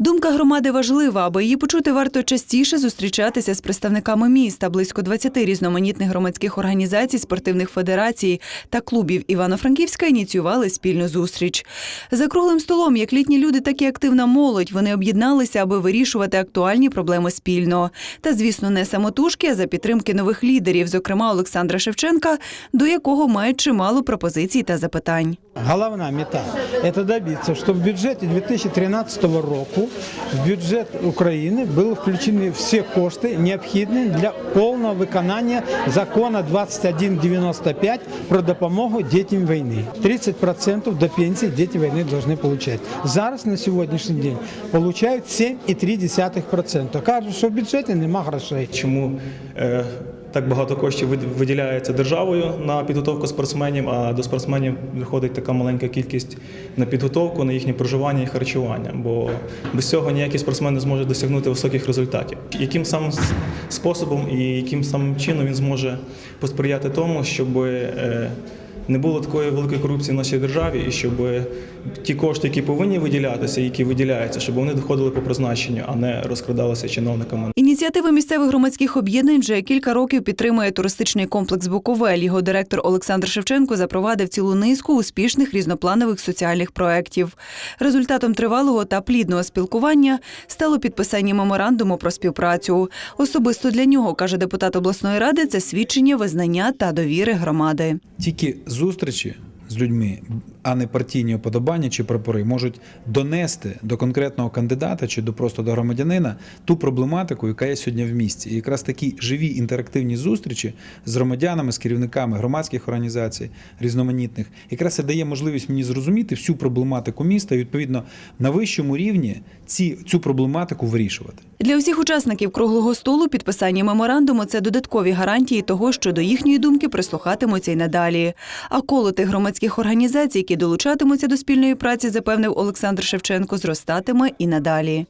Думка громади важлива, аби її почути, варто частіше зустрічатися з представниками міста. Близько 20 різноманітних громадських організацій, спортивних федерацій та клубів Івано-Франківська ініціювали спільну зустріч. За круглим столом, як літні люди, так і активна молодь, вони об'єдналися, аби вирішувати актуальні проблеми спільно. Та, звісно, не самотужки, а за підтримки нових лідерів, зокрема Олександра Шевченка, до якого мають чимало пропозицій та запитань. Головна мета – это добиться, что в бюджете 2013 року в бюджет України були включені всі кошти, необхідні для повного виконання закону 2195 про допомогу дітям війни. 30% до пенсії діти війни повинні отримати. Зараз на сьогоднішній день отримують 7,3%. Кажуть, що в бюджеті немає грошей. чому е, так багато коштів вид- виділяється державою на підготовку спортсменів, а до спортсменів виходить така маленька кількість на підготовку, на їхнє проживання і харчування. Бо без цього ніякий спортсмен не зможе досягнути високих результатів. Яким самим способом і яким самим чином він зможе посприяти тому, щоб е, не було такої великої корупції в нашій державі, і щоб ті кошти, які повинні виділятися, які виділяються, щоб вони доходили по призначенню, а не розкрадалися чиновниками Ініціативи місцевих громадських об'єднань вже кілька років підтримує туристичний комплекс Буковель. Його директор Олександр Шевченко запровадив цілу низку успішних різнопланових соціальних проєктів. Результатом тривалого та плідного спілкування стало підписання меморандуму про співпрацю. Особисто для нього, каже депутат обласної ради, це свідчення визнання та довіри громади. Тільки зустрічі з людьми, а не партійні оподобання чи прапори, можуть донести до конкретного кандидата чи до просто до громадянина ту проблематику, яка є сьогодні в місті. І якраз такі живі інтерактивні зустрічі з громадянами, з керівниками громадських організацій, різноманітних, якраз і дає можливість мені зрозуміти всю проблематику міста і відповідно на вищому рівні ці, цю проблематику вирішувати. Для усіх учасників круглого столу підписання меморандуму це додаткові гарантії того, що до їхньої думки прислухатимуться й надалі. А коло тих громадських організацій, які долучатимуться до спільної праці, запевнив Олександр Шевченко, зростатиме і надалі.